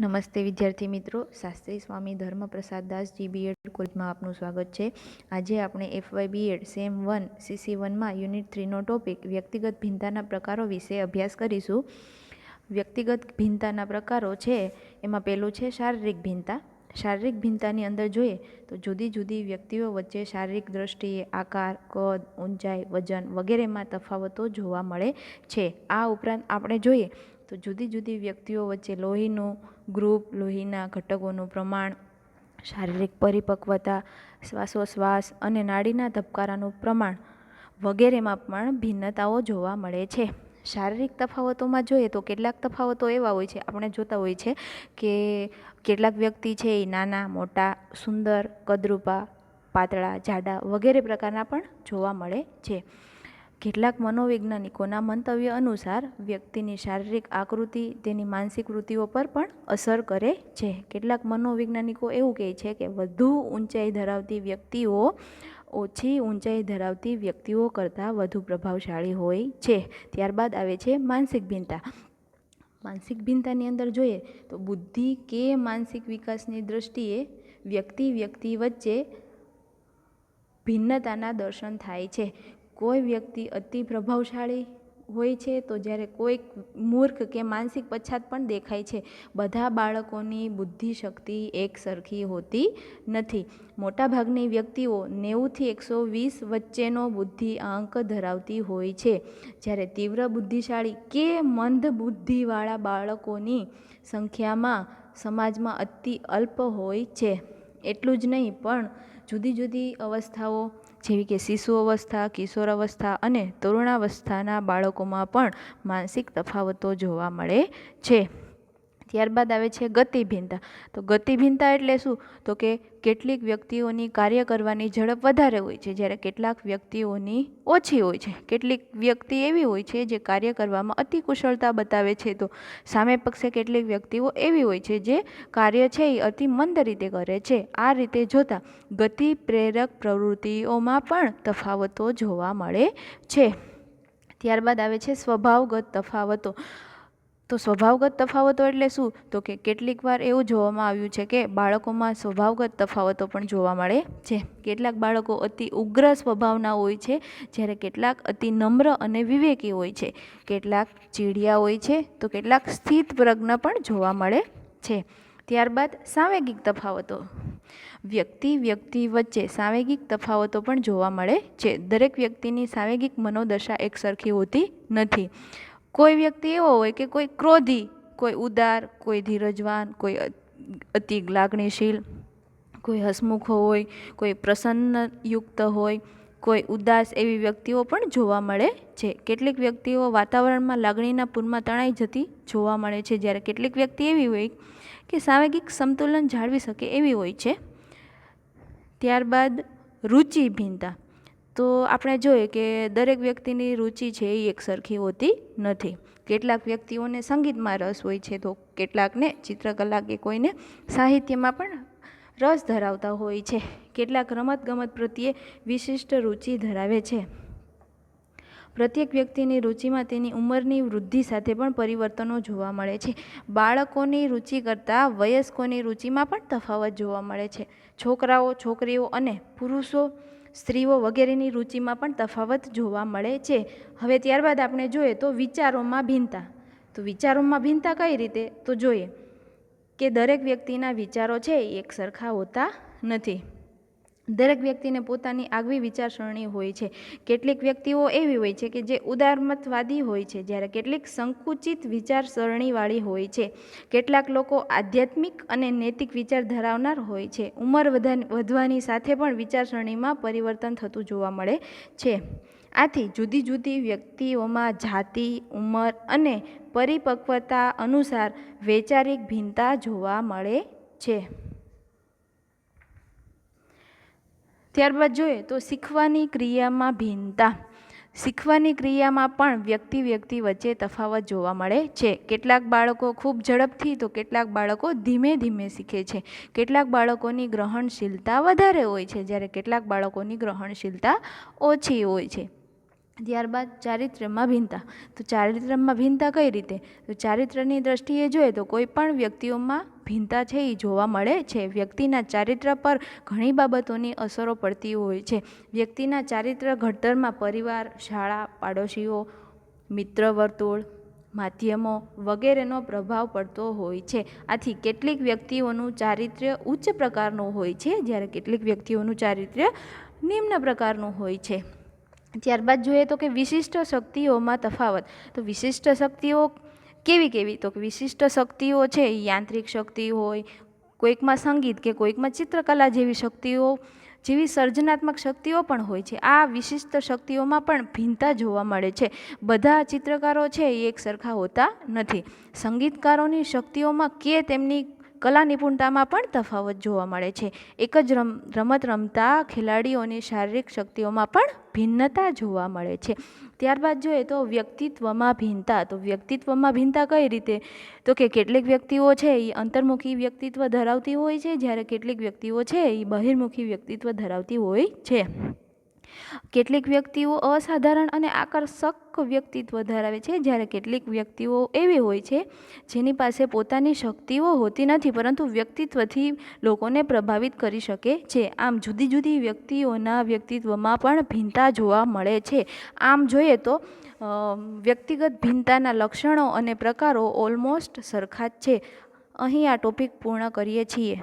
નમસ્તે વિદ્યાર્થી મિત્રો. શાસ્ત્રી સ્વામી ધર્મપ્રસાદ દાસજી બીએડ કોલેજમાં આપનું સ્વાગત છે. આજે આપણે FY BEd sem one CC વનમાં યુનિટ થ્રીનો ટોપિક વ્યક્તિગત ભિન્નતાના પ્રકારો વિશે અભ્યાસ કરીશું. વ્યક્તિગત ભિન્નતાના પ્રકારો છે, એમાં પહેલું છે શારીરિક ભિન્નતા. શારીરિક ભિન્નતાની અંદર જોઈએ તો જુદી જુદી વ્યક્તિઓ વચ્ચે શારીરિક દ્રષ્ટિએ આકાર, કદ, ઊંચાઈ, વજન વગેરેમાં તફાવતો જોવા મળે છે. આ ઉપરાંત આપણે જોઈએ તો જુદી જુદી વ્યક્તિઓ વચ્ચે લોહીનું ગ્રુપ લોહીના ઘટકોનું પ્રમાણ, શારીરિક પરિપક્વતા, શ્વાસોશ્વાસ અને નાડીના ધબકારાનું પ્રમાણ વગેરેમાં પણ ભિન્નતાઓ જોવા મળે છે. શારીરિક તફાવતોમાં જોઈએ તો કેટલાક તફાવતો એવા હોય છે, આપણે જોતા હોય છે કે કેટલાક વ્યક્તિ છે એ નાના, મોટા, સુંદર, કદરૂપા, પાતળા, જાડા વગેરે પ્રકારના પણ જોવા મળે છે. કેટલાક મનોવૈજ્ઞાનિકોના મંતવ્ય અનુસાર, વ્યક્તિની શારીરિક આકૃતિ તેની માનસિક વૃત્તિઓ પર પણ અસર કરે છે. કેટલાક મનોવૈજ્ઞાનિકો એવું કહે છે કે, વધુ ઊંચાઈ ધરાવતી વ્યક્તિઓ ઓછી ઊંચાઈ ધરાવતી વ્યક્તિઓ કરતાં વધુ પ્રભાવશાળી હોય છે. ત્યારબાદ આવે છે માનસિક ભિન્નતા. માનસિક ભિન્નતાની અંદર જોઈએ તો બુદ્ધિ કે માનસિક વિકાસની દ્રષ્ટિએ વ્યક્તિ વ્યક્તિ વચ્ચે ભિન્નતાના દર્શન થાય છે. કોઈ વ્યક્તિ અતિ પ્રભાવશાળી હોય છે, તો જ્યારે કોઈક મૂર્ખ કે માનસિક પછાત પણ દેખાય છે, બધા બાળકોની બુદ્ધિશક્તિ એક સરખી હોતી નથી. મોટાભાગની વ્યક્તિઓ નેવુંથી એકસો વીસ વચ્ચેનો બુદ્ધિ આંક ધરાવતી હોય છે. જ્યારે તીવ્ર બુદ્ધિશાળી કે મંદ બુદ્ધિવાળા બાળકોની સંખ્યામાં સમાજમાં અતિ અલ્પ હોય છે. એટલું જ નહીં, પણ જુદી જુદી અવસ્થાઓ, જેવી કે શિશુ અવસ્થા, કિશોર અવસ્થા અને તરુણાવસ્થાના બાળકોમાં પણ માનસિક તફાવતો જોવા મળે છે. ત્યારબાદ આવે છે ગતિભિન્નતા. તો ગતિભિન્નતા એટલે શું? તો કે કેટલીક વ્યક્તિઓની કાર્ય કરવાની ઝડપ વધારે હોય છે. જ્યારે કેટલાક વ્યક્તિઓની ઓછી હોય છે. કેટલીક વ્યક્તિ એવી હોય છે જે કાર્ય કરવામાં અતિ કુશળતા બતાવે છે. તો સામે પક્ષે કેટલીક વ્યક્તિઓ એવી હોય છે જે કાર્ય છે એ અતિ મંદ રીતે કરે છે. આ રીતે જોતાં ગતિ પ્રેરક પ્રવૃત્તિઓમાં પણ તફાવતો જોવા મળે છે. ત્યારબાદ આવે છે સ્વભાવગત તફાવતો. તો સ્વભાવગત તફાવતો એટલે શું? તો કે કેટલીક વાર એવું જોવામાં આવ્યું છે કે બાળકોમાં સ્વભાવગત તફાવતો પણ જોવા મળે છે. કેટલાક બાળકો અતિ ઉગ્ર સ્વભાવના હોય છે, જ્યારે કેટલાક અતિ નમ્ર અને વિવેકી હોય છે. કેટલાક ચીડિયા હોય છે, તો કેટલાક સ્થિત પ્રજ્ઞ પણ જોવા મળે છે. ત્યારબાદ સાંવેગિક તફાવતો. વ્યક્તિ વ્યક્તિ વચ્ચે સાંવેગિક તફાવતો પણ જોવા મળે છે. દરેક વ્યક્તિની સાંવેગિક મનોદશા એકસરખી હોતી નથી. કોઈ વ્યક્તિ એવો હોય કે કોઈ ક્રોધી, કોઈ ઉદાર, કોઈ ધીરજવાન, કોઈ અતિ લાગણીશીલ, કોઈ હસમુખ હોય, કોઈ પ્રસન્નયુક્ત હોય, કોઈ ઉદાસ એવી વ્યક્તિઓ પણ જોવા મળે છે. કેટલીક વ્યક્તિઓ વાતાવરણમાં લાગણીના પૂરમાં તણાઈ જતી જોવા મળે છે, જ્યારે કેટલીક વ્યક્તિ એવી હોય કે સાંવેગિક સંતુલન જાળવી શકે એવી હોય છે. ત્યારબાદ રુચિ ભિન્નતા. તો આપણે જોઈએ કે દરેક વ્યક્તિની રુચિ છે એ એક સરખી હોતી નથી. કેટલાક વ્યક્તિઓને સંગીતમાં રસ હોય છે તો કેટલાકને ચિત્રકલા કે કોઈને સાહિત્યમાં પણ રસ ધરાવતા હોય છે. કેટલાક રમતગમત પ્રત્યે વિશિષ્ટ રુચિ ધરાવે છે. પ્રત્યેક વ્યક્તિની રુચિમાં તેની ઉંમરની વૃદ્ધિ સાથે પણ પરિવર્તનો જોવા મળે છે. બાળકોની રુચિ કરતાં વયસ્કોની રુચિમાં પણ તફાવત જોવા મળે છે. છોકરાઓ, છોકરીઓ અને પુરુષો સ્ત્રીઓ વગેરેની રુચિમાં પણ તફાવત જોવા મળે છે. હવે ત્યારબાદ આપણે જોઈએ તો વિચારોમાં ભિન્નતા. તો વિચારોમાં ભિન્નતા કઈ રીતે? તો જોઈએ કે દરેક વ્યક્તિના વિચારો છે એક સરખા હોતા નથી. દરેક વ્યક્તિને પોતાની આગવી વિચારસરણી હોય છે. કેટલીક વ્યક્તિઓ એવી હોય છે કે જે ઉદારમતવાદી હોય છે, જ્યારે કેટલીક સંકુચિત વિચારસરણીવાળી હોય છે. કેટલાક લોકો આધ્યાત્મિક અને નૈતિક વિચાર ધરાવનાર હોય છે. ઉંમર વધવાની સાથે પણ વિચારસરણીમાં પરિવર્તન થતું જોવા મળે છે. આથી જુદી જુદી વ્યક્તિઓમાં જાતિ, ઉંમર અને પરિપક્વતા અનુસાર વૈચારિક ભિન્નતા જોવા મળે છે. ત્યારબાદ જોઈએ તો શીખવાની ક્રિયામાં ભિન્નતા. શીખવાની ક્રિયામાં પણ વ્યક્તિ વ્યક્તિ વચ્ચે તફાવત જોવા મળે છે. કેટલાક બાળકો ખૂબ ઝડપથી, તો કેટલાક બાળકો ધીમે ધીમે શીખે છે. કેટલાક બાળકોની ગ્રહણશીલતા વધારે હોય છે, જ્યારે કેટલાક બાળકોની ગ્રહણશીલતા ઓછી હોય છે. ત્યારબાદ ચારિત્ર્યમાં ભિન્નતા. તો ચારિત્ર્યમાં ભિન્નતા કઈ રીતે? તો ચારિત્ર્યની દ્રષ્ટિએ જોઈએ તો કોઈ પણ વ્યક્તિઓમાં ભિન્નતા છે એ જોવા મળે છે. વ્યક્તિના ચારિત્ર્ય પર ઘણી બાબતોની અસરો પડતી હોય છે. વ્યક્તિના ચારિત્ર્ય ઘડતરમાં પરિવાર, શાળા, પાડોશીઓ, મિત્ર વર્તુળ, માધ્યમો વગેરેનો પ્રભાવ પડતો હોય છે. આથી કેટલીક વ્યક્તિઓનું ચારિત્ર્ય ઉચ્ચ પ્રકારનું હોય છે, જ્યારે કેટલીક વ્યક્તિઓનું ચારિત્ર્ય નિમ્ન પ્રકારનું હોય છે. ત્યારબાદ જોઈએ તો કે વિશિષ્ટ શક્તિઓમાં તફાવત. તો વિશિષ્ટ શક્તિઓ કેવી કેવી? તો કે વિશિષ્ટ શક્તિઓ છે, યાંત્રિક શક્તિ હોય, કોઈકમાં સંગીત કે કોઈકમાં ચિત્રકલા જેવી શક્તિઓ, જેવી સર્જનાત્મક શક્તિઓ પણ હોય છે. આ વિશિષ્ટ શક્તિઓમાં પણ ભિન્નતા જોવા મળે છે. બધા ચિત્રકારો છે એ એક સરખા હોતા નથી. સંગીતકારોની શક્તિઓમાં કે તેમની કલા નિપુણતામાં પણ તફાવત જોવા મળે છે. એક જ રમ, રમત રમતા ખેલાડીઓની શારીરિક શક્તિઓમાં પણ ભિન્નતા જોવા મળે છે. ત્યારબાદ જોઈએ તો વ્યક્તિત્વમાં ભિન્નતા. તો વ્યક્તિત્વમાં ભિન્નતા કઈ રીતે? તો કે કેટલીક વ્યક્તિઓ છે એ અંતર્મુખી વ્યક્તિત્વ ધરાવતી હોય છે, જ્યારે કેટલીક વ્યક્તિઓ છે એ બહિર્મુખી વ્યક્તિત્વ ધરાવતી હોય છે. કેટલીક વ્યક્તિઓ અસાધારણ અને આકર્ષક વ્યક્તિત્વ ધરાવે છે. જ્યારે કેટલીક વ્યક્તિઓ એવી હોય છે, જેની પાસે પોતાની શક્તિઓ હોતી નથી, પરંતુ વ્યક્તિત્વથી લોકોને પ્રભાવિત કરી શકે છે. આમ જુદી જુદી વ્યક્તિઓના વ્યક્તિત્વમાં પણ ભિન્નતા જોવા મળે છે. આમ જોઈએ તો વ્યક્તિગત ભિન્નતાના લક્ષણો અને પ્રકારો ઓલમોસ્ટ સરખા જ છે. અહીં આ ટોપિક પૂર્ણ કરીએ છીએ.